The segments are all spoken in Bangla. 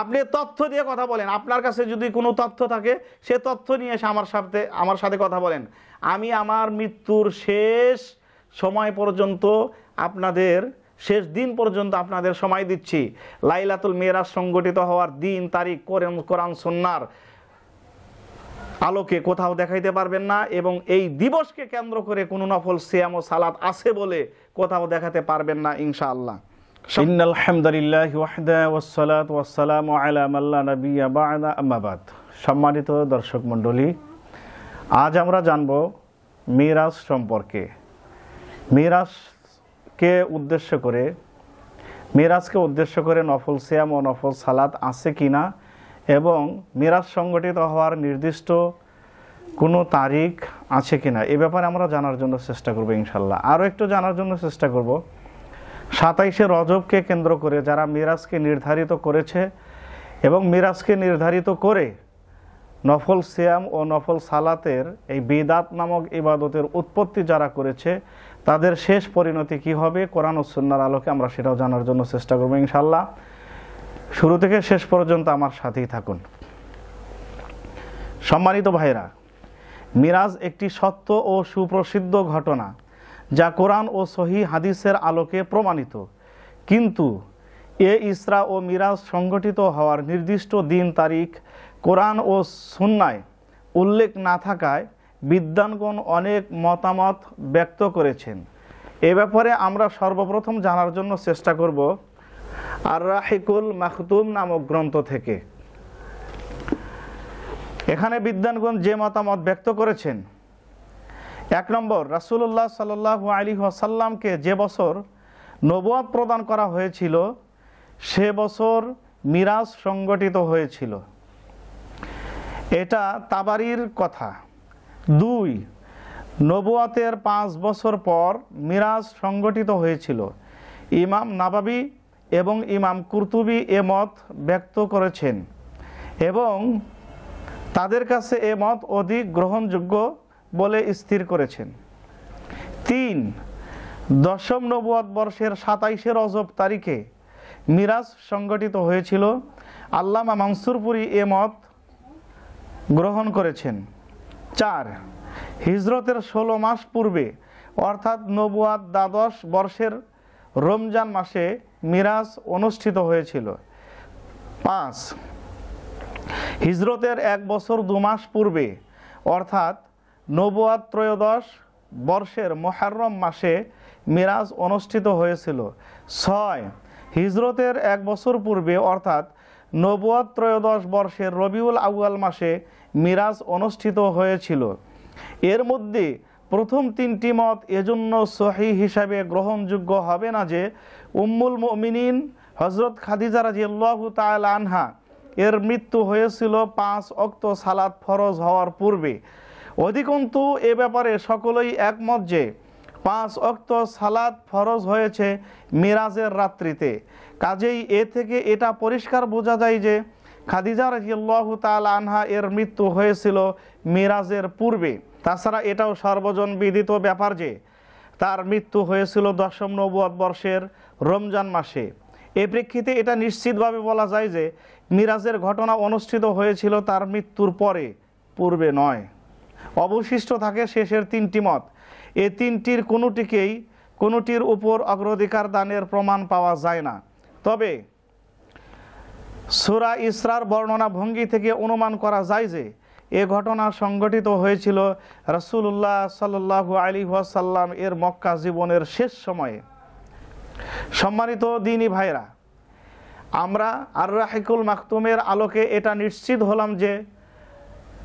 আপনি তথ্য দিয়ে কথা বলেন। আপনার কাছে যদি কোনো তথ্য থাকে, সে তথ্য নিয়ে এসে আমার সাথে আমার সাথে কথা বলেন। আমি আমার মৃত্যুর শেষ সময় পর্যন্ত আপনাদের, শেষ দিন পর্যন্ত আপনাদের সময় দিচ্ছি। লাইলাতুল মেয়েরাজ সংগঠিত হওয়ার দিন, তারিখ, কোরআন কোরআন সন্ন্যার আলোকে কোথাও দেখাইতে পারবেন না এবং এই দিবসকে কেন্দ্র করে কোনো নফল সিয়াম ও সালাত আছে বলে কোথাও দেখাতে পারবেন না, ইনশাআল্লাহ। ইন্নাল হামদুলিল্লাহ ওয়াহদা ওয়াসসালাত ওয়াসসালামু আলা মাল্লা নাবিয়্যা বা'দা, আম্মা বাদ। সম্মানিত দর্শক মণ্ডলী, আজ আমরা জানব মিরাজ সম্পর্কে। মিরাজকে উদ্দেশ্য করে, মিরাজকে উদ্দেশ্য করে নফল সিয়াম ও নফল সালাত আছে কি না এবং মিরাজ সংগঠিত হওয়ার নির্দিষ্ট কোনো তারিখ আছে কি না এ ব্যাপারে আমরা জানার জন্য চেষ্টা করব ইনশাল্লাহ আরও একটু জানার জন্য চেষ্টা করব। সাতাইশে রজবকে কেন্দ্র করে যারা মিরাজকে নির্ধারিত করেছে এবং মিরাজকে নির্ধারিত করে নফল সিয়াম ও নফল সালাতের এই বেদাত নামক ইবাদতের উৎপত্তি যারা করেছে, তাদের শেষ পরিণতি কি হবে? কোরআন সুন্নার আলোকে আমরা সেটাও জানার জন্য চেষ্টা করব ইনশাল্লাহ শুরু থেকে শেষ পর্যন্ত আমার সাথেই থাকুন। সম্মানিত ভাইরা মিরাজ একটি সত্য ও সুপ্রসিদ্ধ ঘটনা। যা কোরআন ও সহি হাদিসের আলোকে প্রমাণিত। কিন্তু এ ইসরা ও মিরাজ সংগঠিত হওয়ার নির্দিষ্ট দিন তারিখ কোরআন ও সুন্নায় উল্লেখ না থাকায় বিদ্বানগণ অনেক মতামত ব্যক্ত করেছেন। এ ব্যাপারে আমরা সর্বপ্রথম জানার জন্য চেষ্টা করব আর রাহিকুল মাখতুম নামক গ্রন্থ থেকে। এখানে বিদ্বানগণ যে মতামত ব্যক্ত করেছেন এক নম্বর রাসুল্লাহ সাল্লাহ আলী ওয়াসাল্লামকে যে বছর নবুয়াদ প্রদান করা হয়েছিল, সে বছর মিরাজ সংগঠিত হয়েছিল। এটা তাবারির কথা। দুই, নবুয়াতের পাঁচ বছর পর মিরাজ সংগঠিত হয়েছিল। ইমাম নাবাবি এবং ইমাম কুরতুবি এ মত ব্যক্ত করেছেন এবং তাদের কাছে এ মত অধিক গ্রহণযোগ্য বলে স্থির করেছেন। তিন, দশম নবুয়াদ বর্ষের সাতাইশে রজব তারিখে মিরাজ সংগঠিত হয়েছিল। আল্লামা মানসুরপুরি এ মত গ্রহণ করেছেন। চার, হিজরতের ষোলো মাস পূর্বে, অর্থাৎ নবুয়াদ দ্বাদশ বর্ষের রমজান মাসে মিরাজ অনুষ্ঠিত হয়েছিল। পাঁচ, হিজরতের এক বছর দু মাস পূর্বে, অর্থাৎ নবুয়াদ ত্রয়োদশ বর্ষের মোহারম মাসে মিরাজ অনুষ্ঠিত হয়েছিল। ছয়, হিজরতের এক বছর পূর্বে, অর্থাৎ নবুয়াদ ত্রয়োদশ বর্ষের রবিউল আউয়াল মাসে মিরাজ অনুষ্ঠিত হয়েছিল। এর মধ্যে প্রথম তিনটি মত এজন্য সহি হিসাবে গ্রহণযোগ্য হবে না যে, উম্মুল মমিনিন হজরত খাদিজা রাজিয়াল্লাহু তাআলা আনহা, এর মৃত্যু হয়েছিল পাঁচ অক্ত সালাত ফরজ হওয়ার পূর্বে। অধিকন্তু এ ব্যাপারে সকলেই একমত যে পাঁচ অক্ত সালাদ ফরজ হয়েছে মিরাজের রাত্রিতে। কাজেই এ থেকে এটা পরিষ্কার বোঝা যায় যে খাদিজা রাজিয়াল্লাহ তাল আনহা এর মৃত্যু হয়েছিল মিরাজের পূর্বে। তাছাড়া এটাও সর্বজন বিদিত ব্যাপার যে তার মৃত্যু হয়েছিল দশম নবুয়াদ বর্ষের রমজান মাসে। এ প্রেক্ষিতে এটা নিশ্চিতভাবে বলা যায় যে মিরাজের ঘটনা অনুষ্ঠিত হয়েছিল তার মৃত্যুর পরে, পূর্বে নয়। অবশিষ্ট থাকে শেষের তিনটি মত। এ তিনটির কোনোটিকেই, কোনোটির উপর অগ্রাধিকার দানের প্রমাণ পাওয়া যায় না। তবে, সুরা ইসরার বর্ণনা ভঙ্গি থেকে অনুমান করা যায় যে, এ ঘটনা সংগঠিত হয়েছিল রসুল্লাহ সাল্লু আলী ওয়াসাল্লাম এর মক্কা জীবনের শেষ সময়ে। সম্মানিত দিনী ভাইরা আমরা আর রাহিকুল মাকতুমের আলোকে এটা নিশ্চিত হলাম যে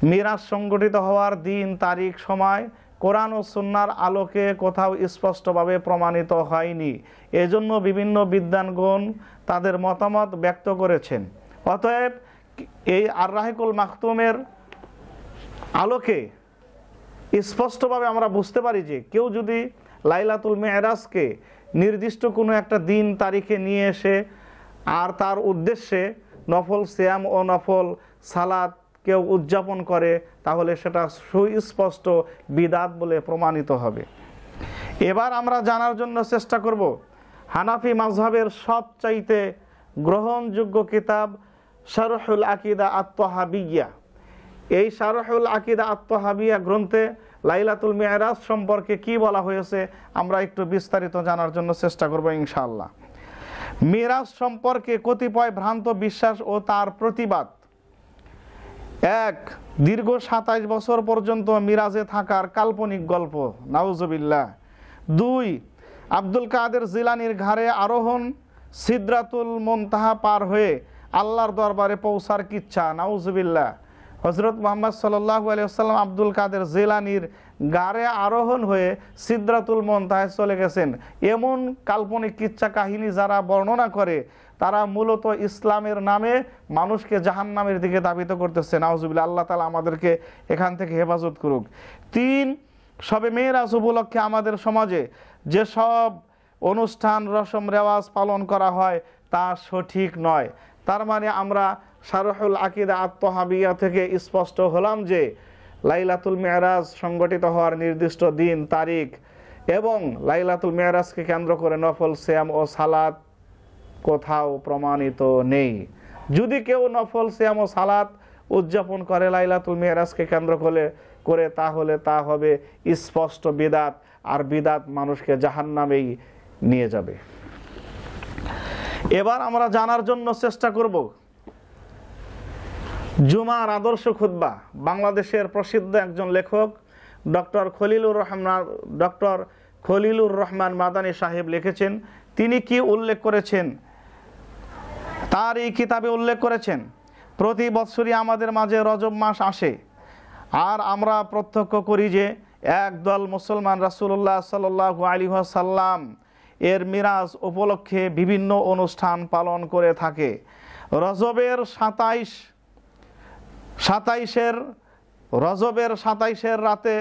মিরাজ সংগঠিত হওয়ার দিন, তারিখ, সময়, কোরআন ও সুন্নার আলোকে কোথাও স্পষ্টভাবে প্রমাণিত হয়নি। এজন্য বিভিন্ন বিদ্যানগণ তাদের মতামত ব্যক্ত করেছেন। অতএব এই আর রাহিকুল মাকতুমের আলোকে স্পষ্টভাবে আমরা বুঝতে পারি যে কেউ যদি লাইলাতুল মেহরাজকে নির্দিষ্ট কোনো একটা দিন, তারিখে নিয়ে এসে আর তার উদ্দেশ্যে নফল শ্যাম ও নফল সালাদ কেউ উদযাপন করে, তাহলে সেটা সুস্পষ্ট বিদাত বলে প্রমাণিত হবে। এবার আমরা জানার জন্য চেষ্টা করব, হানাফি মাঝহের সবচাইতে গ্রহণযোগ্য কিতাব শারহুল আকিদা আত্মহাবিয়া এই শারহুল আকিদা আত্মহাবিয়া গ্রন্থে লাইলাতুল মেয়রাজ সম্পর্কে কি বলা হয়েছে, আমরা একটু বিস্তারিত জানার জন্য চেষ্টা করব ইনশাআল্লাহ। মিরাজ সম্পর্কে কতিপয় ভ্রান্ত বিশ্বাস ও তার প্রতিবাদ। এক, দীর্ঘ সাতাইশ বছর পর্যন্ত মিরাজে থাকার কাল্পনিক গল্প, নাউজবিল্লাহ। দুই, আব্দুল কাদের জিলানির ঘাড়ে আরোহণ, সিদ্রাতুল মন্তাহা পার হয়ে আল্লাহর দরবারে পৌঁছার কিচ্ছা, নাউজবিল্লাহ। হজরত মোহাম্মদ সাল্লাহ আলিয়াল্লাম আব্দুল কাদের জেলানির গাড়ে আরোহণ হয়ে সিদ্রাতুল মন্তায় চলে গেছেন। এমন কাল্পনিক কিচ্ছা কাহিনী যারা বর্ণনা করে তারা মূলত ইসলামের নামে মানুষকে জাহান্নামের দিকে দাবিত করতেছে। নাউজুবিল্লা আল্লাহ তালা আমাদেরকে এখান থেকে হেফাজত করুক। তিন, সবে মেয়েরাজ উপলক্ষে আমাদের সমাজে যেসব অনুষ্ঠান, রসম, রেওয়াজ পালন করা হয় তা সঠিক নয়। তার মানে আমরা শারহুল আকিদা আত্মহাবিয়া থেকে স্পষ্ট হলাম যে লাইলাতুল মেয়ারাজ সংগঠিত হওয়ার নির্দিষ্ট দিন, তারিখ এবং লাইলাতুল মেয়ারাজকে কেন্দ্র করে নফল শ্যাম ও সালাত কোথাও প্রমাণিত নেই। যদি কেউ নফল শ্যাম ও সালাত উদযাপন করে লাইলাতুল মেয়ারাজকে কেন্দ্র করে করে, তাহলে তা হবে স্পষ্ট বিদাত, আর বিদাত মানুষকে জাহান্নামেই নিয়ে যাবে। এবার আমরা জানার জন্য চেষ্টা করব জুমার আদর্শ খুদ্া বাংলাদেশের প্রসিদ্ধ একজন লেখক, ডক্টর খলিলুর রহমান, ডক্টর খলিলুর রহমান মাদানী সাহেব লিখেছেন, তিনি কি উল্লেখ করেছেন? তার এই কিতাবে উল্লেখ করেছেন, প্রতি বৎসরই আমাদের মাঝে রজব মাস আসে। আর আমরা প্রত্যক্ষ করি যে একদল মুসলমান রাসুল্লাহ সাল্লু আলী সাল্লাম এর মিরাজ উপলক্ষে বিভিন্ন অনুষ্ঠান পালন করে থাকে। রজবের সাতাইশ, সাতাইশের, রজবের সাতাইশের রাতে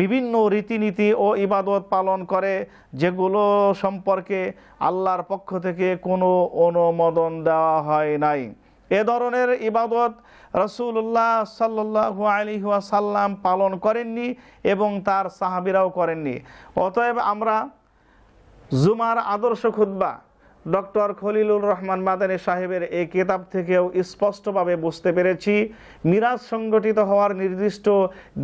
বিভিন্ন রীতিনীতি ও ইবাদত পালন করে, যেগুলো সম্পর্কে আল্লাহর পক্ষ থেকে কোনো অনুমোদন দেওয়া হয় নাই। এ ধরনের ইবাদত রসুল্লাহ সাল্লু আলী সাল্লাম পালন করেননি এবং তার সাহাবিরাও করেননি। অতএব আমরা জুমার আদর্শ খুদ্া ডক্টর খলিলুর রহমান মাদানী সাহেবের এই কিতাব থেকেও স্পষ্টভাবে বুঝতে পেরেছি, মিরাজ সংগঠিত হওয়ার নির্দিষ্ট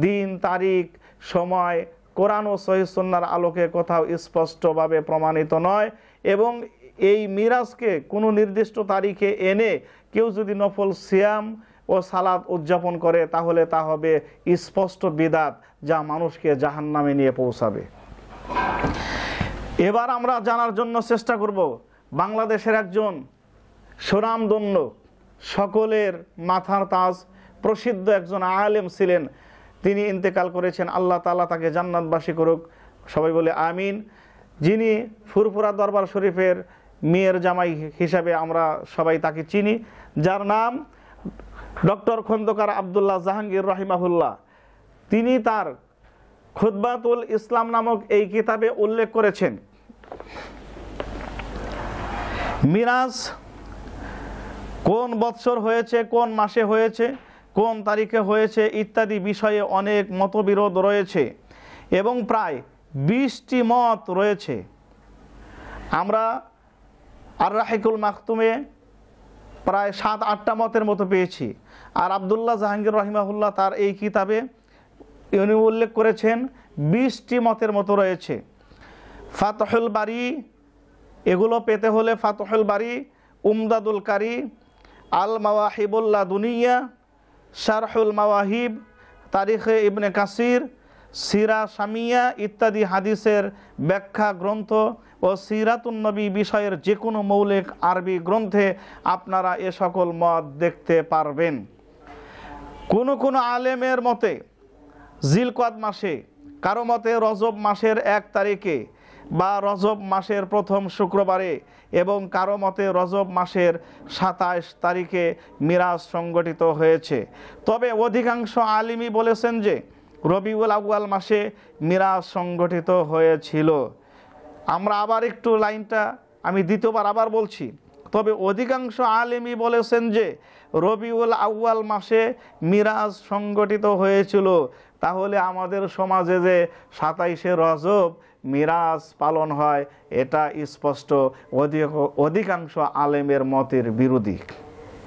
দিন, তারিখ সময় কোরআন ও সহিসন্নার আলোকে কোথাও স্পষ্টভাবে প্রমাণিত নয় এবং এই মিরাজকে কোনো নির্দিষ্ট তারিখে এনে কেউ যদি নফল সিয়াম ও সালাদ উদযাপন করে, তাহলে তা হবে স্পষ্ট বিদাত যা মানুষকে জাহান্নামে নিয়ে পৌঁছাবে। এবার আমরা জানার জন্য চেষ্টা করব, বাংলাদেশের একজন সুনামদন্য সকলের মাথার তাজ, প্রসিদ্ধ একজন আলেম ছিলেন তিনি ইন্তেকাল করেছেন, আল্লাহ তালা তাকে জান্নাতবাসী করুক। সবাই বলে আমিন। যিনি ফুরফুরা দরবার শরীফের মেয়ের জামাই হিসাবে আমরা সবাই তাকে চিনি, যার নাম ডক্টর খন্দকার আবদুল্লাহ জাহাঙ্গীর রহিমাহুল্লাহ। তিনি তার খুদ্বাতুল ইসলাম নামক এই কিতাবে উল্লেখ করেছেন, মিরাজ কোন বৎসর হয়েছে, কোন মাসে হয়েছে কোন তারিখে হয়েছে ইত্যাদি বিষয়ে অনেক মতবিরোধ রয়েছে এবং প্রায় বিশটি মত রয়েছে। আমরা আর রাহিকুল মাখতুমে প্রায় সাত, আটটা মতের মতো পেয়েছি। আর আবদুল্লাহ জাহাঙ্গীর রহিমাহুল্লাহ তার এই কিতাবে উনি উল্লেখ করেছেন, বিশটি মতের মতো রয়েছে। ফাতহুল বাড়ি এগুলো পেতে হলে ফাতহুল বাড়ি উমদাদুল কারি, আল মাওয়াহিবুল্লাহ দুনিয়া শারহুল মাওয়াহিব, তারিখে ইবনে কাসির, সিরা সামিয়া ইত্যাদি হাদিসের ব্যাখ্যা গ্রন্থ ও সিরাতুন্নবী বিষয়ের যে কোনো মৌলিক আরবি গ্রন্থে আপনারা এ সকল মত দেখতে পারবেন। কোনো কোনো আলেমের মতে, জিলকদ মাসে, কারও মতে রজব মাসের এক তারিখে বা রজব মাসের প্রথম শুক্রবারে এবং কারও মতে রজব মাসের সাতাশ তারিখে মিরাজ সংগঠিত হয়েছে। তবে অধিকাংশ আলিমি বলেছেন যে রবিউল আউয়াল মাসে মিরাজ সংগঠিত হয়েছিল। আমরা আবার একটু লাইনটা, আমি দ্বিতীয়বার আবার বলছি, তবে অধিকাংশ আলেমই বলেছেন যে রবিউল আউয়াল মাসে মিরাজ সংগঠিত হয়েছিল তাহলে আমাদের সমাজে যে সাতাইশে রজব মিরাজ পালন হয়, এটা স্পষ্ট। অধিক অধিকাংশ আলেমের মতের বিরোধী।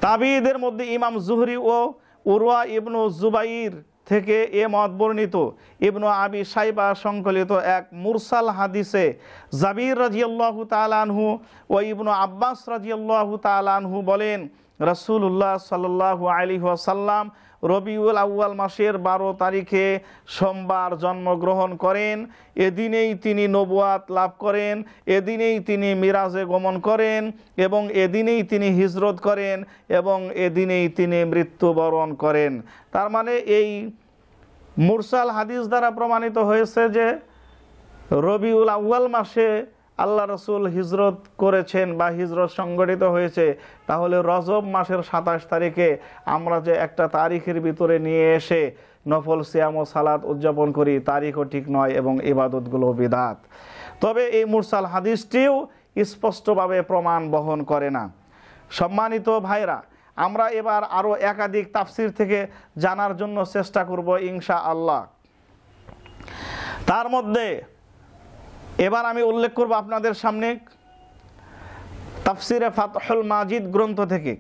তাবিদের মধ্যে ইমাম জুহরি ও উরওয়া ইবনু জুবাইর থেকে এ মত বর্ণিত। ইবনু আবি সাইবা সংকলিত এক মুরসাল হাদিসে জাবির রাজিয়াল্লাহু তালানহু ও ইবনু আব্বাস রাজিয়াল্লাহু তালানহু বলেন রসুল্লাহ সাল্লাহ আলী ওয়াসাল্লাম রবিউল আউয়াল মাসের বারো তারিখে সোমবার জন্মগ্রহণ করেন। এদিনেই তিনি নবুয়াত লাভ করেন, এদিনেই তিনি মিরাজে গমন করেন এবং এদিনেই তিনি হিজরত করেন এবং এদিনেই তিনি মৃত্যুবরণ করেন। তার মানে এই মুরসাল হাদিস দ্বারা প্রমাণিত হয়েছে যে রবিউল আউয়াল মাসে আল্লাহ রসুল হিজরত করেছেন বা হিজরত সংগঠিত হয়েছে, তাহলে রজব মাসের সাতাশ তারিখে আমরা যে একটা তারিখের ভিতরে নিয়ে এসে নফল, সিয়াম ও সালাদ উদযাপন করি, তারিখও ঠিক নয় এবং ইবাদতগুলো বিদাত। তবে এই মুরসাল হাদিসটিও স্পষ্টভাবে প্রমাণ বহন করে না। সম্মানিত ভাইরা, আমরা এবার আরও একাধিক তাফসির থেকে জানার জন্য চেষ্টা করব ইনশা আল্লাহ তার মধ্যে এবার আমি উল্লেখ করব আপনাদের সামনে তাফসিরে ফাতহুল মাজিদ গ্রন্থ থেকে।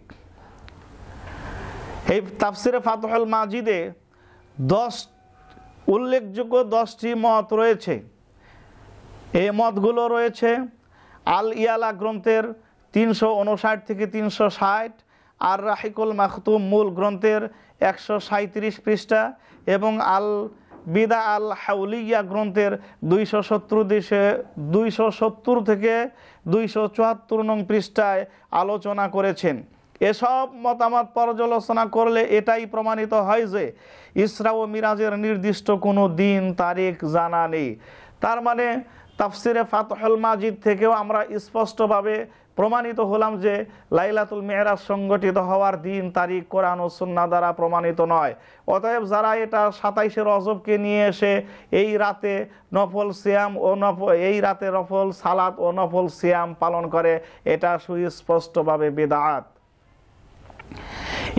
এই তাফসিরে ফাতহুল মাজিদে দশ, উল্লেখযোগ্য দশটি মত রয়েছে। এই মতগুলো রয়েছে আল ইয়ালা গ্রন্থের তিনশো উনষাট থেকে তিনশো ষাট, আর রাহিকুল মাখতুম মূল গ্রন্থের একশো সাঁত্রিশ পৃষ্ঠা এবং আল বিদা আল হাউলিয়া গ্রন্থের দুইশো সত্তর দেশে দুইশো সত্তর থেকে দুইশো চুয়াত্তর নং পৃষ্ঠায় আলোচনা করেছেন। এসব মতামত পর্যালোচনা করলে এটাই প্রমাণিত হয় যে ইসরা ও মিরাজের নির্দিষ্ট কোনো দিন, তারিখ, জানা নেই। তার মানে তাফসিরে ফাতহুল মাজিদ থেকেও আমরা স্পষ্টভাবে প্রমাণিত হলাম যে লাইলাতুল মেহরাজ সংগঠিত হওয়ার দিন তারিখ কোরআন ও সুন্না দ্বারা প্রমাণিত নয়। অতএব যারা এটা সাতাইশে রজবকে নিয়ে এসে এই রাতে নফল সিয়াম ও নফল এই রাতে নফল সালাত ও নফল সিয়াম পালন করে, এটা সুস্পষ্টভাবে বেদাত।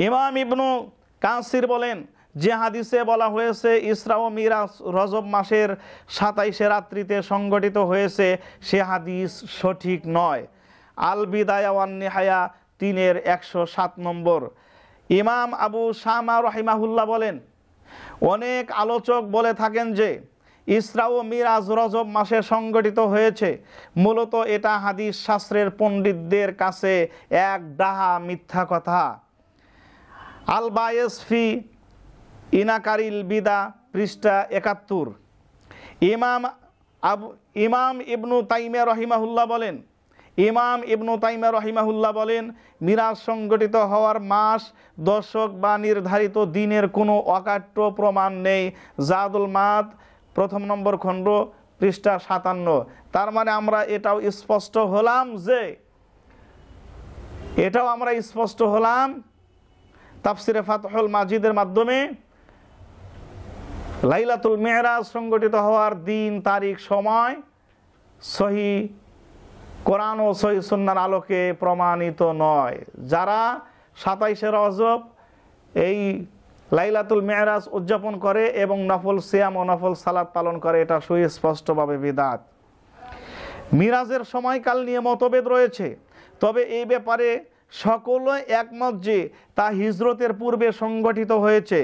ইমাম ইবনু কাসির বলেন, যে হাদিসে বলা হয়েছে, ইসরা ও মিরাজ রজব মাসের সাতাইশে রাত্রিতে সংগঠিত হয়েছে, সে হাদিস সঠিক নয়। আল বিদায়া ওয়ান নেহায়া তিনের একশো সাত নম্বর। ইমাম আবু শামা রহিমাহুল্লাহ বলেন, অনেক আলোচক বলে থাকেন যে, ইসরা ও মিরাজ রজব মাসে সংগঠিত হয়েছে। মূলত এটা হাদিস শাস্ত্রের পণ্ডিতদের কাছে এক ডাহা মিথ্যা কথা। আল বায়েসফি ইনাকারিল বিদা, পৃষ্ঠা একাত্তর। ইমাম আবু, ইমাম ইবনু তাইমে রহিমাহুল্লাহ বলেন ইমাম ইবনু তাইমা রহিমাহুল্লাহ বলেন, মিরাজ সংগঠিত হওয়ার মাস দশক বা নির্ধারিত দিনের কোনো অকাট্য প্রমাণ নেই। জাদুল মাদ, প্রথম নম্বর খণ্ড, পৃষ্ঠা সাতান্ন। তার মানে আমরা এটাও স্পষ্ট হলাম যে, এটাও আমরা স্পষ্ট হলাম তাফসিরে ফাতহুল মাজিদের মাধ্যমে। লাইলাতুল মেহরাজ সংগঠিত হওয়ার দিন, তারিখ, সময় সহি কোরআন ও সহি সুন্নার আলোকে প্রমাণিত নয়। যারা সাতাইশে রজব এই লাইলাতুল মেহরাজ উদযাপন করে এবং নফল সিয়াম ও নফল সালাদ পালন করে, এটা সুস্পষ্টভাবে বিদাত। মিরাজের সময়কাল নিয়ে মতভেদ রয়েছে। তবে এই ব্যাপারে সকলে একমত যে তা হিজরতের পূর্বে সংগঠিত হয়েছে।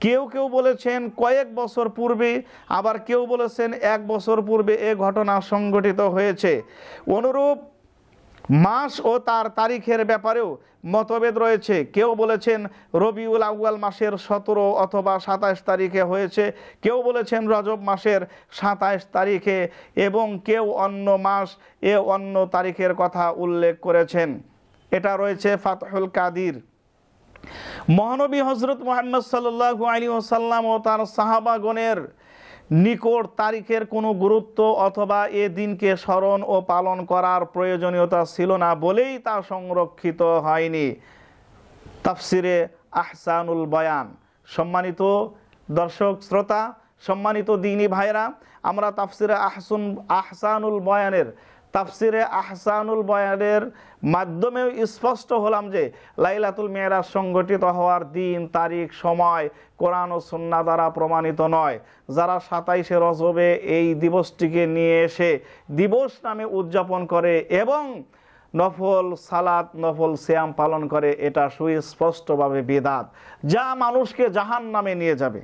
কেউ কেউ বলেছেন কয়েক বছর পূর্বে, আবার কেউ বলেছেন এক বছর পূর্বে এ ঘটনা সংগঠিত হয়েছে। অনুরূপ মাস ও তার তারিখের ব্যাপারেও মতভেদ রয়েছে। কেউ বলেছেন রবিউল আউয়াল মাসের সতেরো অথবা সাতাশ তারিখে হয়েছে। কেউ বলেছেন রজব মাসের সাতাশ তারিখে এবং কেউ অন্য মাস এ অন্য তারিখের কথা উল্লেখ করেছেন। এটা রয়েছে ফাতহুল কাদির। মহানবী হজরত মোহাম্মদ সাল্লু আলী ওসাল্লাম ও তার সাহাবাগণের নিকট তারিখের কোনো গুরুত্ব অথবা এ দিনকে স্মরণ ও পালন করার প্রয়োজনীয়তা ছিল না বলেই তা সংরক্ষিত হয়নি। তাফসিরে আহসানুল বয়ান। সম্মানিত দর্শক, শ্রোতা, সম্মানিত দিনী ভাইরা আমরা তাফসিরে আহসুন আহসানুল বয়ানের তাফসিরে আহসানুল বয়ানের মাধ্যমেও স্পষ্ট হলাম যে লাইলাতুল মেয়েরাজ সংগঠিত হওয়ার দিন, তারিখ, সময় কোরআন ও সন্না দ্বারা প্রমাণিত নয়। যারা সাতাইশে রজবে এই দিবসটিকে নিয়ে এসে দিবস নামে উদযাপন করে এবং নফল সালাত, নফল শ্যাম পালন করে, এটা সুস্পষ্টভাবে বেদাত। যা মানুষকে জাহান নামে নিয়ে যাবে।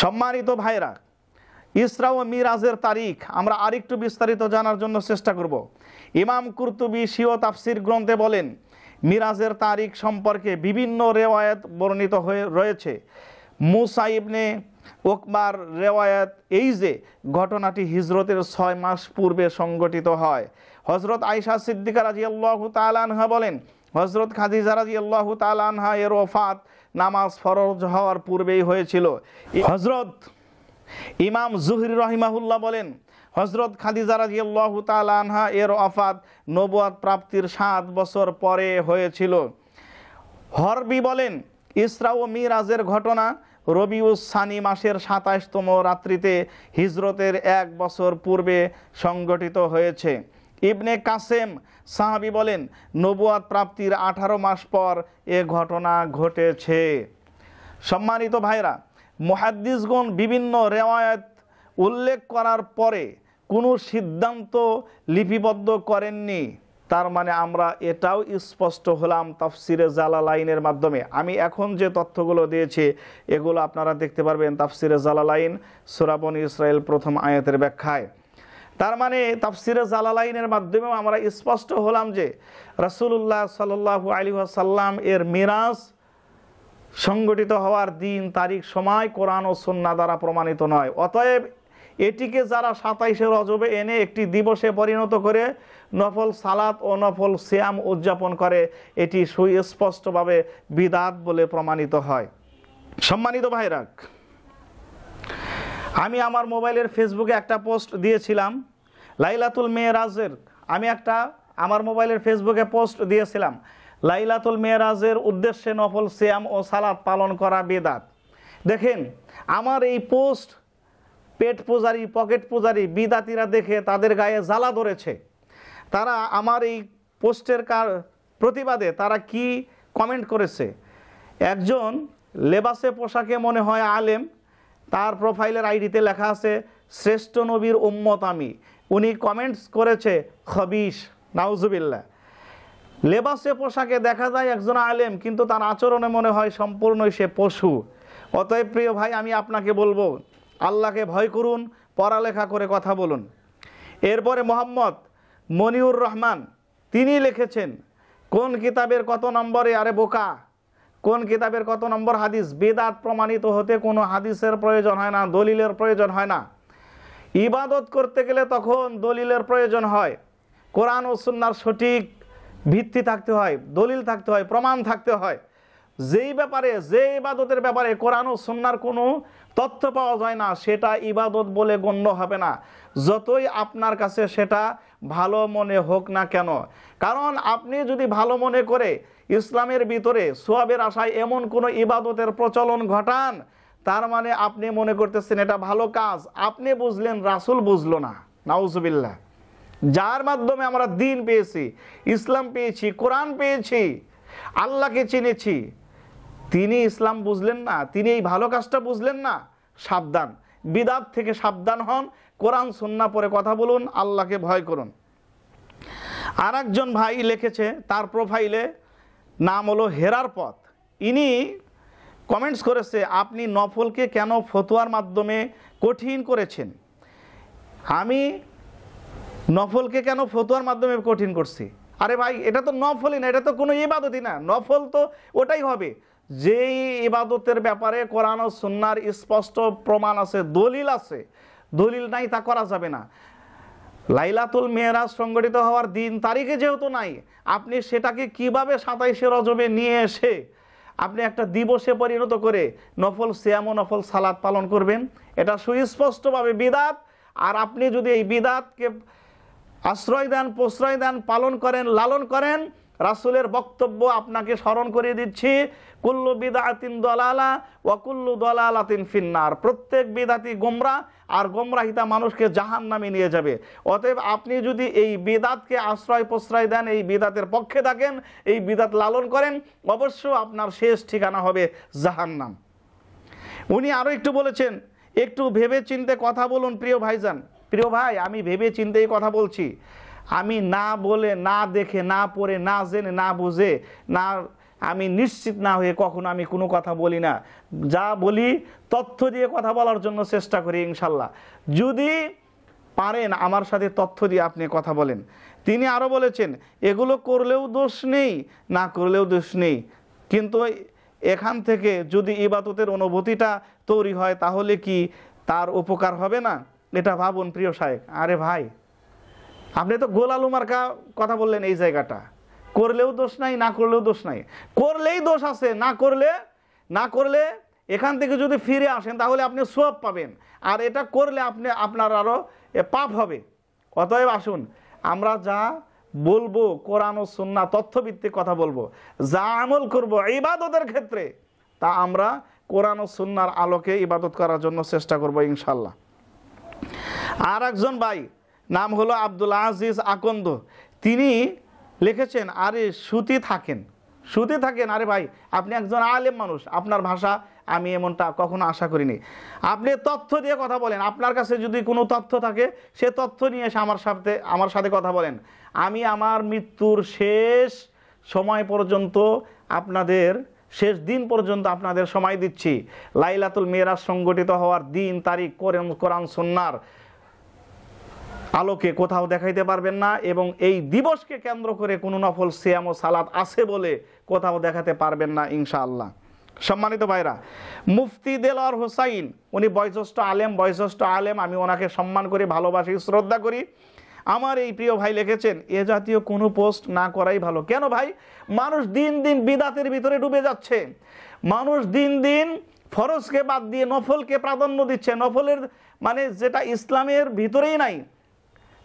সম্মানিত ভাইরা ইসরা ও মিরাজের তারিখ, আমরা আরেকটু বিস্তারিত জানার জন্য চেষ্টা করব। ইমাম কুরতুবি সিও তাফসির গ্রন্থে বলেন, মিরাজের তারিখ সম্পর্কে বিভিন্ন রেওয়ায়ত বর্ণিত হয়ে রয়েছে। মুসা ইবনে ওকবার রেওয়ায়ত, এই যে ঘটনাটি হিজরতের ছয় মাস পূর্বে সংগঠিত হয়। হজরত আয়সা সিদ্দিকা রাজি আল্লাহ তালানহা বলেন হজরত খাদিজা রাজি আল্লাহ তালানহা এর ওফাত নামাজ ফরজ হওয়ার পূর্বেই হয়েছিল। হজরত ইমাম জুহরি রহিমাহুল্লাহ বলেন হজরত খাদিজা রাজিয়াল্লাহ তাআলা আনহা এর অফাত নবুয়াত প্রাপ্তির সাত বছর পরে হয়েছিল। হরবি বলেন, ইসরা ও মিরাজের ঘটনা রবিউস সানি মাসের সাতাশতম রাত্রিতে হিজরতের এক বছর পূর্বে সংগঠিত হয়েছে। ইবনে কাসেম সাহাবি বলেন, নবুয়াত প্রাপ্তির আঠারো মাস পর এ ঘটনা ঘটেছে। সম্মানিত ভাইরা মুহাদ্দিসগণ বিভিন্ন রেওয়ায়ত উল্লেখ করার পরে কোনো সিদ্ধান্ত লিপিবদ্ধ করেননি। তার মানে আমরা এটাও স্পষ্ট হলাম তাফসিরে জালালাইনের মাধ্যমে। আমি এখন যে তথ্যগুলো দিয়েছি, এগুলো আপনারা দেখতে পারবেন তাফসিরে জালালাইন সুরাবন ইসরায়েল প্রথম আয়াতের ব্যাখ্যায়। তার মানে তাফসিরে জালালাইনের মাধ্যমেও আমরা স্পষ্ট হলাম যে রাসূলুল্লাহ সাল্লাল্লাহু আলী ওয়াসাল্লাম এর মিরাজ সংগঠিত হওয়ার দিন, তারিখ, সময় কোরআন ও সন্না দ্বারা প্রমাণিত নয়। অতএব এটিকে যারা সাতাইশে রজবে এনে একটি দিবসে পরিণত করে নফল সালাত ও নফল শ্যাম উদযাপন করে, এটি সুস্পষ্টভাবে বিদাত বলে প্রমাণিত হয়। সম্মানিত ভাইরাক আমি আমার মোবাইলের ফেসবুকে একটা পোস্ট দিয়েছিলাম, লাইলাতুল মেয়েরাজের। আমি একটা আমার মোবাইলের ফেসবুকে পোস্ট দিয়েছিলাম। লাইলাতুল মেয়েরাজের উদ্দেশ্যে নফল শ্যাম ও সালাত পালন করা বেদাত। দেখেন, আমার এই পোস্ট, পেট পূজারি, পকেট পূজারি বিদাতিরা দেখে তাদের গায়ে জ্বালা ধরেছে। তারা আমার এই পোস্টের কার, প্রতিবাদে তারা কি কমেন্ট করেছে? একজন লেবাসে পোশাকে মনে হয় আলেম, তার প্রোফাইলের আইডিতে লেখা আছে, শ্রেষ্ঠ নবীর উম্মত আমি। উনি কমেন্টস করেছে, খবিশ নাউজুবিল্লা লেবাসে পোশাকে দেখা যায় একজন আলেম, কিন্তু তার আচরণে মনে হয় সম্পূর্ণই সে পশু। অতএব প্রিয় ভাই, আমি আপনাকে বলব, আল্লাহকে ভয় করুন, পড়ালেখা করে কথা বলুন। এরপরে মোহাম্মদ মনিউর রহমান, তিনি লিখেছেন, কোন কিতাবের কত নম্বরে আরে বোকা? কোন কিতাবের কত নম্বর হাদিস? বেদাত প্রমাণিত হতে কোনো হাদিসের প্রয়োজন হয় না, দলিলের প্রয়োজন হয় না। ইবাদত করতে গেলে তখন দলিলের প্রয়োজন হয়। কোরআন ও সুন্নার সঠিক ভিত্তি থাকতে হয়, দলিল থাকতে হয়, প্রমাণ থাকতে হয়। যেই ব্যাপারে যে ইবাদতের ব্যাপারে কোরআন ও সুন্নার কোনো তথ্য পাওয়া যায় না, সেটা ইবাদত বলে গণ্য হবে না। যতই আপনার কাছে সেটা ভালো মনে হোক না কেন, কারণ আপনি যদি ভালো মনে করে ইসলামের ভিতরে সোয়াবের আশায় এমন কোনো ইবাদতের প্রচলন ঘটান, তার মানে আপনি মনে করতেছেন এটা ভালো কাজ। আপনি বুঝলেন, রাসুল বুঝলো না। নাউজুবিল্লাহ। যার মাধ্যমে আমরা দিন পেয়েছি, ইসলাম পেয়েছি, কোরআন পেয়েছি, আল্লাহকে চিনেছি। তিনি ইসলাম বুঝলেন না, তিনি এই ভালো কাজটা বুঝলেন না, সাবধান। বিদাত থেকে সাবধান হন, কোরআন, সন্না পরে কথা বলুন, আল্লাহকে ভয় করুন। আর একজন ভাই লিখেছে, তার প্রোফাইলে নাম হলো হেরার পথ। ইনি কমেন্টস করেছে, আপনি নফলকে কেন ফতোয়ার মাধ্যমে কঠিন করেছেন? আমি নফলকে কেন ফতোয়ার মাধ্যমে কঠিন করছি? আরে ভাই, এটা তো নফলই না, এটা তো কোনো ইবাদতই না। নফল তো ওটাই হবে। যেই ইবাদতের ব্যাপারে কোরআন ও স্পষ্ট প্রমাণ আছে, দলিল আছে, দলিল নাই তা করা যাবে না। লাইলাতুল মেয়েরাজ সংগঠিত হওয়ার দিন তারিখে যেহেতু নাই, আপনি সেটাকে কীভাবে সাতাইশে রজবে নিয়ে এসে আপনি একটা দিবসে পরিণত করে নফল শ্যাম ও নফল সালাদ পালন করবেন? এটা সুস্পষ্টভাবে বিদাত। আর আপনি যদি এই বিদাতকে আশ্রয় দেন, প্রশ্রয় দেন, পালন করেন, লালন করেন, রাসুলের বক্তব্য আপনাকে স্মরণ করিয়ে দিচ্ছি। কুল্লু বিদাতিন দলালা ওয়াকুল্লু দলালাতিন ফিন্নার। প্রত্যেক বিদাতি গোমরা, আর গোমরাহিতা মানুষকে জাহান নামে নিয়ে যাবে। অতএব আপনি যদি এই বিদাতকে আশ্রয় প্রশ্রয় দেন, এই বিদাতের পক্ষে থাকেন, এই বিদাত লালন করেন, অবশ্য আপনার শেষ ঠিকানা হবে জাহান্নাম। উনি আরও একটু বলেছেন, একটু ভেবে চিনতে কথা বলুন প্রিয় ভাইজান। প্রিয় ভাই, আমি ভেবে চিন্তেই কথা বলছি। আমি না বলে, না দেখে, না পড়ে, না জেনে, না বুঝে, না, আমি নিশ্চিত না হয়ে কখনো আমি কোনো কথা বলি না। যা বলি, তথ্য দিয়ে কথা বলার জন্য চেষ্টা করি ইনশাল্লাহ। যদি পারেন আমার সাথে তথ্য দিয়ে আপনি কথা বলেন। তিনি আরও বলেছেন, এগুলো করলেও দোষ নেই, না করলেও দোষ নেই। কিন্তু এখান থেকে যদি ইবাদতের অনুভূতিটা তৈরি হয়, তাহলে কি তার উপকার হবে না? এটা ভাবুন প্রিয় সাহেব আরে ভাই, আপনি তো গোল আলু মার্কা কথা বললেন এই জায়গাটা। করলেও দোষ নাই, না করলেও দোষ নাই। করলেই দোষ আছে, না করলে না করলে এখান থেকে যদি ফিরে আসেন, তাহলে আপনি সোয়াব পাবেন। আর এটা করলে আপনি, আপনার আরও পাপ হবে। অতএব আসুন, আমরা যা বলব, কোরআন ও সুন্না তথ্যভিত্তিক কথা বলব, যা আমল করব ইবাদতের ক্ষেত্রে, তা আমরা কোরআন ও সুন্নার আলোকে ইবাদত করার জন্য চেষ্টা করব ইনশাল্লাহ আর একজন ভাই, নাম হলো আব্দুল আজিজ আকন্দ। তিনি লিখেছেন, আরে সুতি থাকেন। সুতি থাকেন, আরে ভাই, আপনি একজন আলেম মানুষ, আপনার ভাষা আমি এমনটা কখনো আশা করিনি। আপনি তথ্য দিয়ে কথা বলেন, আপনার কাছে যদি কোনো তথ্য থাকে, সে তথ্য নিয়ে এসে আমার সাথে আমার সাথে কথা বলেন। আমি আমার মৃত্যুর শেষ সময় পর্যন্ত আপনাদের, শেষ দিন পর্যন্ত আপনাদের সময় দিচ্ছি। লাইলাতুল মেয়েরাজ সংগঠিত হওয়ার দিন, তারিখ কোরআন সন্ন্যার আলোকে কোথাও দেখাইতে পারবেন না এবং এই দিবসকে কেন্দ্র করে কোনো নফল সিয়াম ও সালাত আছে বলে কোথাও দেখাতে পারবেন না ইনশাআল্লাহ। সম্মানিত ভাইরা, মুফতি দেলোয়ার হোসাইন, উনি বয়োজ্যেষ্ঠ আলেম বয়োজ্যেষ্ঠ আলেম, আমি ওনাকে সম্মান করি, ভালোবাসি, শ্রদ্ধা করি। আমার এই প্রিয় ভাই লিখেছেন, এ জাতীয় কোনো পোস্ট না করাই ভালো। কেন ভাই? মানুষ দিন দিন বিদাতের ভিতরে ডুবে যাচ্ছে। মানুষ দিন দিন ফরজকে বাদ দিয়ে নফলকে প্রাধান্য দিচ্ছে। নফলের মানে যেটা ইসলামের ভিতরেই নাই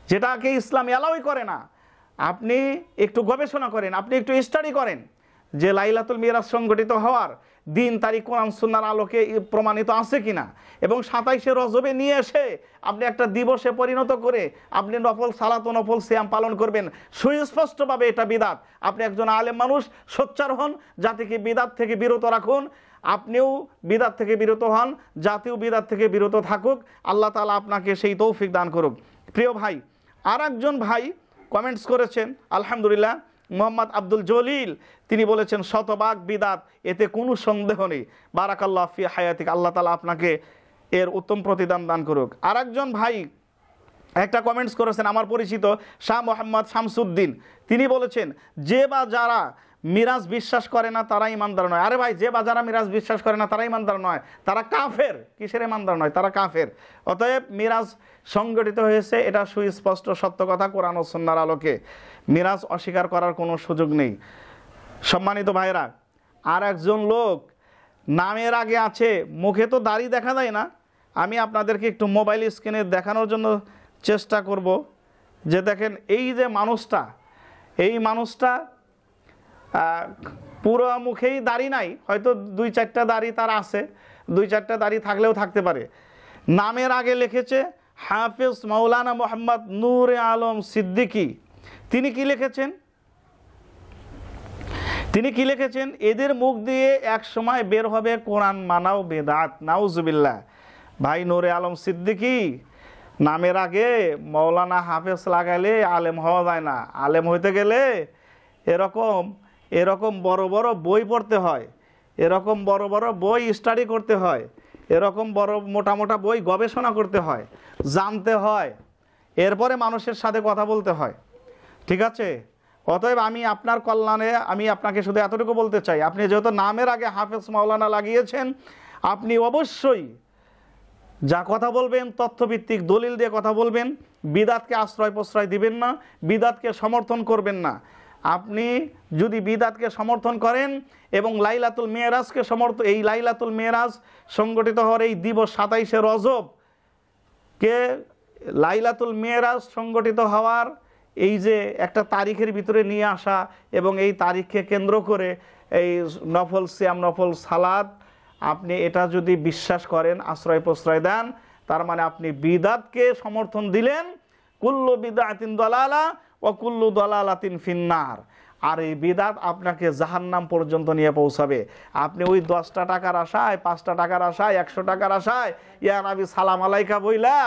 যেটাকে ইসলাম অ্যালাউই করে না। আপনি একটু গবেষণা করেন, আপনি একটু স্টাডি করেন যে লাইলাতুল মিরাজ সংগঠিত হওয়ার দিন, তারিখ, কোরআন, সুন্নার আলোকে প্রমাণিত আছে কিনা? এবং সাতাইশে রজবে নিয়ে এসে আপনি একটা দিবসে পরিণত করে আপনি নফল সালাত নফল সিয়াম পালন করবেন। সুস্পষ্টভাবে এটা বিদাত। আপনি একজন আলেম মানুষ, সোচ্চার হন, জাতিকে বিদাত থেকে বিরত রাখুন। আপনিও বিদাত থেকে বিরত হন জাতীয় বিদাত থেকে বিরত থাকুক। আল্লাহ তালা আপনাকে সেই তৌফিক দান করুক। প্রিয় ভাই আর একজন ভাই কমেন্টস করেছেন, আলহামদুলিল্লাহ, মোহাম্মদ আব্দুল জলিল। তিনি বলেছেন শতবাগ বিদাত, এতে কোনো সন্দেহ নেই। বারাকাল্লাহ ফি হায়াতিক, আল্লাহ তালা আপনাকে এর উত্তম প্রতিদান দান করুক। আর একজন ভাই একটা কমেন্টস করেছেন, আমার পরিচিত শাহ মোহাম্মদ শামসুদ্দিন। তিনি বলেছেন, যে বা যারা মিরাজ বিশ্বাস করে না, তারা ইমানদার নয়। আরে ভাই, যে বা যারা মিরাজ বিশ্বাস করে না, তারা ইমানদার নয়। তারা কাফের। কিসের ইমানদার নয়? তারা কাফের। অতএব মিরাজ সংগঠিত হয়েছে, এটা সুস্পষ্ট সত্য কথা, কোরআন ও সন্ন্যার আলোকে। মিরাজ অস্বীকার করার কোনো সুযোগ নেই। সম্মানিত ভাইরা আর একজন লোক নামের আগে আছে, মুখে তো দাড়ি দেখা যায় না। আমি আপনাদেরকে একটু মোবাইল স্ক্রিনে দেখানোর জন্য চেষ্টা করব। যে দেখেন, এই যে মানুষটা, এই মানুষটা পুরো মুখেই দাড়ি নাই, হয়তো দুই চারটা দাড়ি তার আছে, দুই চারটা দাড়ি থাকলেও থাকতে পারে। নামের আগে লিখেছে হাফিজ মাওলানা মোহাম্মদ নূর আলম সিদ্দিকী, তিনি কি লিখেছেন? তিনি কি লিখেছেন? এদের মুখ দিয়ে এক সময় বের হবে কোরআন মানাও বেদাত, নাউজুবিল্লাহ। ভাই নূরে আলম সিদ্দিকী, নামের আগে মৌলানা হাফেজ লাগাইলে আলেম হওয়া যায় না। আলেম হইতে গেলে এরকম এরকম বড় বড় বই পড়তে হয়, এরকম বড় বড় বই স্টাডি করতে হয়। এরকম বড় মোটা মোটা বই গবেষণা করতে হয়, জানতে হয়, এরপরে মানুষের সাথে কথা বলতে হয়। ঠিক আছে? অতএব আমি আপনার কল্যাণে, আমি আপনাকে শুধু এতটুকু বলতে চাই, আপনি যেহেতু নামের আগে হাফেজ মাওলানা লাগিয়েছেন, আপনি অবশ্যই যা কথা বলবেন, তথ্যভিত্তিক দলিল দিয়ে কথা বলবেন, বিদাতকে আশ্রয় প্রশ্রয় দিবেন না, বিদাতকে সমর্থন করবেন না। আপনি যদি বিদাতকে সমর্থন করেন এবং লাইলাতুল মেয়েরাজকে সমর্থন এই লাইলাতুল মেয়েরাজ সংগঠিত হওয়ার এই দিবস সাতাইশে রজব কে লাইলাতুল মেয়েরাজ সংগঠিত হওয়ার এই যে একটা তারিখের ভিতরে নিয়ে আসা এবং এই তারিখকে কেন্দ্র করে এই নফল সিয়াম, নফল সালাদ, আপনি এটা যদি বিশ্বাস করেন, আশ্রয় প্রশ্রয় দেন, তার মানে আপনি বিদাতকে সমর্থন দিলেন, কুল্লু বিদাতিন দলালা ও কুল্লু দলালাতিন ফিন্নার। আর এই বিদাত আপনাকে জাহান্নাম পর্যন্ত নিয়ে পৌঁছাবে। আপনি ওই দশটা টাকার আশায়, পাঁচটা টাকার আশায়, একশো টাকার আশায়, ইয়া নাবি সালাম আলাইকা বইলা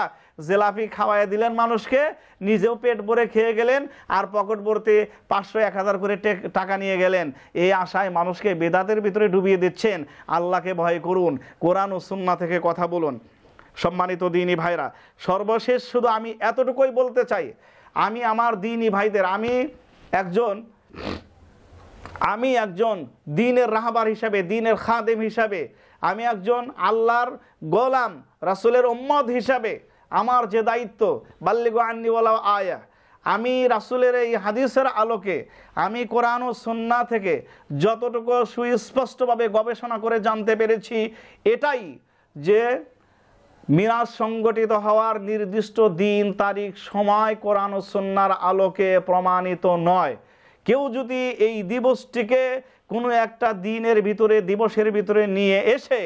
জেলাপি খাওয়াই দিলেন মানুষকে, নিজেও পেট ভরে খেয়ে গেলেন, আর পকেট ভরতে পাঁচশো, এক হাজার করে টাকা নিয়ে গেলেন। এই আশায় মানুষকে বেদাতের ভিতরে ডুবিয়ে দিচ্ছেন। আল্লাহকে ভয় করুন। কোরআন ও সুন্না থেকে কথা বলুন। সম্মানিত দিনী ভাইরা, সর্বশেষ শুধু আমি এতটুকুই বলতে চাই আমি আমার দিনই ভাইদের, আমি একজন আমি একজন দিনের রাহাবার হিসাবে, দিনের খাদেম হিসাবে, আমি একজন আল্লাহর গোলাম, রাসূলের উম্মত হিসাবে আমার যে দায়িত্ব, বাল্লিগো আন্নিওয়ালা আয়া, আমি রাসূলের এই হাদিসের আলোকে, আমি কোরআন ও সুন্না থেকে যতটুকু সুস্পষ্টভাবে গবেষণা করে জানতে পেরেছি, এটাই যে মিরাজ সংগঠিত হওয়ার নির্দিষ্ট দিন, তারিখ, সময় কোরআন ও সন্ন্যার আলোকে প্রমাণিত নয়। কেউ যদি এই দিবসটিকে কোনো একটা দিনের ভিতরে, দিবসের ভিতরে নিয়ে এসে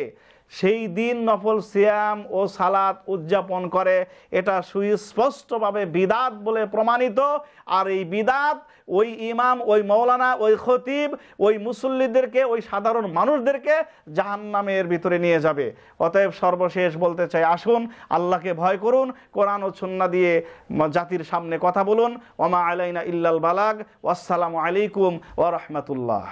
সেই দিন নফল সিয়াম ও সালাত উদযাপন করে। এটা সুস্পষ্টভাবে বিদাত বলে প্রমাণিত। আর এই বিদাত ওই ইমাম, ওই মৌলানা, ওই খতিব, ওই মুসল্লিদেরকে, ওই সাধারণ মানুষদেরকে জাহান্নামের ভিতরে নিয়ে যাবে। অতএব সর্বশেষ বলতে চাই, আসুন, আল্লাহকে ভয় করুন, কোরআন ও সুন্না দিয়ে জাতির সামনে কথা বলুন। ওমা আলাইনা ইল্লাল বালাগ। ওয়াসসালামু আলাইকুম ওয়া রাহমাতুল্লাহ।